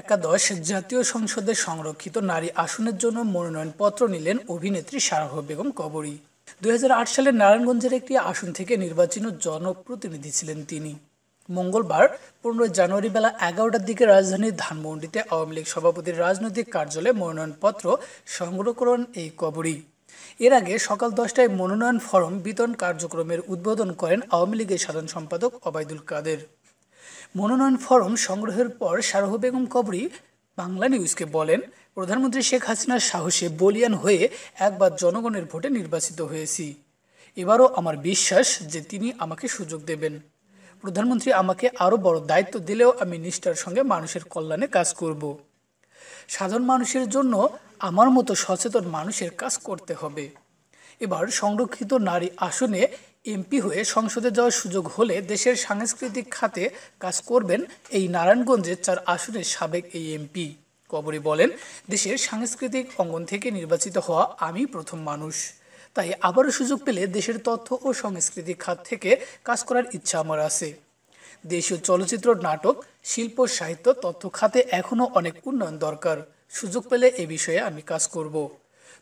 একাদশ জাতীয় সংসদে সংরক্ষিত নারী আসনের জন্য মনোনয়নপত্র নিলেন অভিনেত্রী সারাহ বেগম কবরী। দুই হাজার আট সালে নারায়ণগঞ্জের একটি আসন থেকে নির্বাচিত জনপ্রতিনিধি ছিলেন তিনি। মঙ্গলবার পনেরোই জানুয়ারি বেলা এগারোটার দিকে রাজধানীর ধানমন্ডিতে আওয়ামী লীগ সভাপতির রাজনৈতিক কার্যালয়ে মনোনয়নপত্র সংগ্রহ করেন এই কবরী। এর আগে সকাল দশটায় মনোনয়ন ফরম বিতরণ কার্যক্রমের উদ্বোধন করেন আওয়ামী লীগের সাধারণ সম্পাদক অবায়দুল কাদের। মনোনয়ন ফরম সংগ্রহের পর শারহ বেগম কবরি বাংলা নিউজকে বলেন, প্রধানমন্ত্রী শেখ হাসিনার সাহসে বলিয়ান হয়ে একবার জনগণের ভোটে নির্বাচিত হয়েছি। এবারও আমার বিশ্বাস যে তিনি আমাকে সুযোগ দেবেন। প্রধানমন্ত্রী আমাকে আরও বড় দায়িত্ব দিলেও আমি নিষ্ঠার সঙ্গে মানুষের কল্যাণে কাজ করব। সাধারণ মানুষের জন্য আমার মতো সচেতন মানুষের কাজ করতে হবে। এবার সংরক্ষিত নারী আসনে এমপি হয়ে সংসদে যাওয়ার সুযোগ হলে দেশের সাংস্কৃতিক খাতে কাজ করবেন এই নারায়ণগঞ্জের চার আসনের সাবেক এই এমপি। কবরী বলেন, দেশের সাংস্কৃতিক অঙ্গন থেকে নির্বাচিত হওয়া আমি প্রথম মানুষ। তাই আবারও সুযোগ পেলে দেশের তথ্য ও সংস্কৃতি খাত থেকে কাজ করার ইচ্ছা আমার আছে। দেশীয় চলচ্চিত্র, নাটক, শিল্প, সাহিত্য তথ্য খাতে এখনও অনেক উন্নয়ন দরকার। সুযোগ পেলে এ বিষয়ে আমি কাজ করব।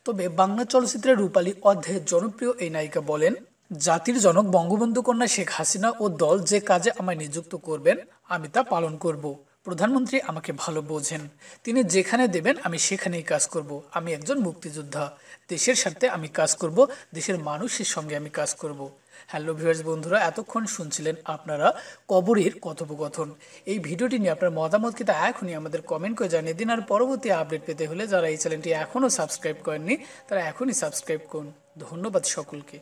তবে বাংলা চলচ্চিত্রের রূপালী অধ্যায়ের জনপ্রিয় এই নায়িকা বলেন জাতির জনক বঙ্গবন্ধু কন্যা শেখ হাসিনা ও দল যে কাজে আমায় নিযুক্ত করবেন, আমি তা পালন করব। প্রধানমন্ত্রী আমাকে ভালো বোঝেন। তিনি যেখানে দেবেন, আমি সেখানেই কাজ করব। আমি একজন মুক্তিযোদ্ধা। দেশের সাথে আমি কাজ করব, দেশের মানুষের সঙ্গে আমি কাজ করব। হ্যালো ভিউয়ার্স, বন্ধুরা, এতক্ষণ শুনছিলেন আপনারা কবরের কথোপকথন। এই ভিডিওটি নিয়ে আপনার মতামত কিন্তু এখনই আমাদের কমেন্ট করে জানিয়ে দিন। আর পরবর্তী আপডেট পেতে হলে যারা এই চ্যানেলটি এখনও সাবস্ক্রাইব করেননি, তারা এখনই সাবস্ক্রাইব করুন। ধন্যবাদ সকলকে।